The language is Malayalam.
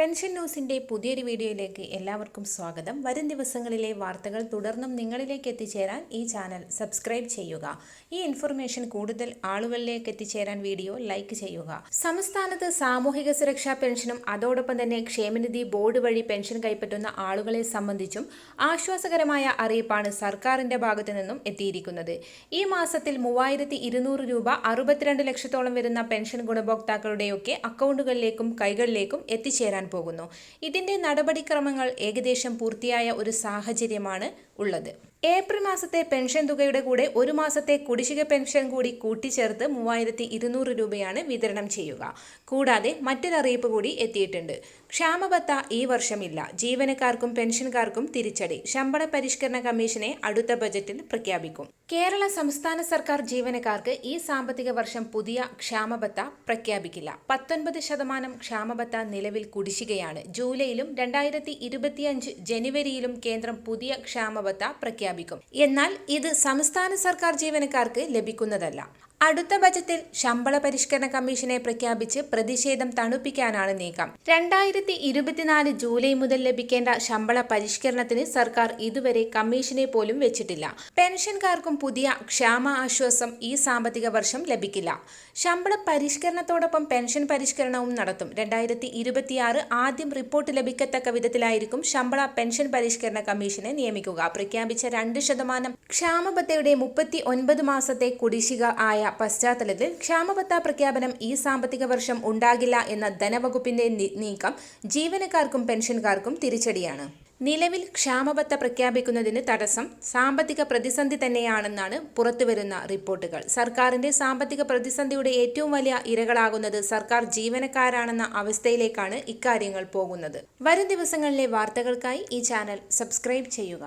പെൻഷൻ ന്യൂസിന്റെ പുതിയൊരു വീഡിയോയിലേക്ക് എല്ലാവർക്കും സ്വാഗതം. വരും ദിവസങ്ങളിലെ വാർത്തകൾ തുടർന്നും നിങ്ങളിലേക്ക് എത്തിച്ചേരാൻ ഈ ചാനൽ സബ്സ്ക്രൈബ് ചെയ്യുക. ഈ ഇൻഫർമേഷൻ കൂടുതൽ ആളുകളിലേക്ക് എത്തിച്ചേരാൻ വീഡിയോ ലൈക്ക് ചെയ്യുക. സംസ്ഥാനത്ത് സാമൂഹിക സുരക്ഷാ പെൻഷനും അതോടൊപ്പം തന്നെ ക്ഷേമനിധി ബോർഡ് വഴി പെൻഷൻ കൈപ്പറ്റുന്ന ആളുകളെ സംബന്ധിച്ചും ആശ്വാസകരമായ അറിയിപ്പാണ് സർക്കാരിന്റെ ഭാഗത്തു നിന്നും എത്തിയിരിക്കുന്നത്. ഈ മാസത്തിൽ മൂവായിരത്തി ഇരുന്നൂറ് രൂപ അറുപത്തിരണ്ട് ലക്ഷത്തോളം വരുന്ന പെൻഷൻ ഗുണഭോക്താക്കളുടെയൊക്കെ അക്കൗണ്ടുകളിലേക്കും കൈകളിലേക്കും എത്തിച്ചേരാൻ പോകുന്നു. ഇതിന്റെ നടപടിക്രമങ്ങൾ ഏകദേശം പൂർത്തിയായ ഒരു സാഹചര്യമാണ് ഉള്ളത്. ഏപ്രിൽ മാസത്തെ പെൻഷൻ തുകയുടെ കൂടെ ഒരു മാസത്തെ കുടിശ്ശിക പെൻഷൻ കൂടി കൂട്ടിച്ചേർത്ത് മൂവായിരത്തി ഇരുന്നൂറ് രൂപയാണ് വിതരണം ചെയ്യുക. കൂടാതെ മറ്റൊരറിയിപ്പ് കൂടി എത്തിയിട്ടുണ്ട്. ക്ഷാമബത്ത ഈ വർഷമില്ല. ജീവനക്കാർക്കും പെൻഷൻകാർക്കും തിരിച്ചടി. ശമ്പള പരിഷ്കരണ കമ്മീഷനെ അടുത്ത ബജറ്റിൽ പ്രഖ്യാപിക്കും. കേരള സംസ്ഥാന സർക്കാർ ജീവനക്കാർക്ക് ഈ സാമ്പത്തിക വർഷം പുതിയ ക്ഷാമബത്ത പ്രഖ്യാപിക്കില്ല. പത്തൊൻപത് ശതമാനം ക്ഷാമബത്ത നിലവിൽ കുടിശ്ശികയാണ്. ജൂലൈയിലും രണ്ടായിരത്തി ജനുവരിയിലും കേന്ദ്രം പുതിയ ക്ഷാമബത്ത പ്രഖ്യാപിക്കും എന്നാൽ ഇത് സംസ്ഥാന സർക്കാർ ജീവനക്കാർക്ക് ലഭിക്കുന്നതല്ല. അടുത്ത ബജറ്റിൽ ശമ്പള പരിഷ്കരണ കമ്മീഷനെ പ്രഖ്യാപിച്ച് പ്രതിഷേധം തണുപ്പിക്കാനാണ് നീക്കം. രണ്ടായിരത്തി ഇരുപത്തിനാല് ജൂലൈ മുതൽ ലഭിക്കേണ്ട ശമ്പള പരിഷ്കരണത്തിന് സർക്കാർ ഇതുവരെ കമ്മീഷനെ പോലും വെച്ചിട്ടില്ല. പെൻഷൻകാർക്കും പുതിയ ക്ഷാമ ആശ്വാസം ഈ സാമ്പത്തിക വർഷം ലഭിക്കില്ല. ശമ്പള പരിഷ്കരണത്തോടൊപ്പം പെൻഷൻ പരിഷ്കരണവും നടത്തും. രണ്ടായിരത്തി ഇരുപത്തിയാറ് ആദ്യം റിപ്പോർട്ട് ലഭിക്കത്തക്ക വിധത്തിലായിരിക്കും ശമ്പള പെൻഷൻ പരിഷ്കരണ കമ്മീഷനെ നിയമിക്കുക. പ്രഖ്യാപിച്ച രണ്ട് ശതമാനം ക്ഷാമബത്തയുടെ മുപ്പത്തി ഒൻപത് മാസത്തെ കുടിശ്ശിക ആയ പശ്ചാത്തലത്തിൽ ക്ഷാമബത്ത പ്രഖ്യാപനം ഈ സാമ്പത്തിക വർഷം ഉണ്ടാകില്ല എന്ന ധനവകുപ്പിന്റെ നീക്കം ജീവനക്കാർക്കും പെൻഷൻകാർക്കും തിരിച്ചടിയാണ്. നിലവിൽ ക്ഷാമബത്ത പ്രഖ്യാപിക്കുന്നതിന് തടസ്സം സാമ്പത്തിക പ്രതിസന്ധി തന്നെയാണെന്നാണ് പുറത്തുവരുന്ന റിപ്പോർട്ടുകൾ. സർക്കാരിന്റെ സാമ്പത്തിക പ്രതിസന്ധിയുടെ ഏറ്റവും വലിയ ഇരകളാകുന്നത് സർക്കാർ ജീവനക്കാരാണെന്ന അവസ്ഥയിലേക്കാണ് ഇക്കാര്യങ്ങൾ പോകുന്നത്. വരും ദിവസങ്ങളിലെ വാർത്തകൾക്കായി ഈ ചാനൽ സബ്സ്ക്രൈബ് ചെയ്യുക.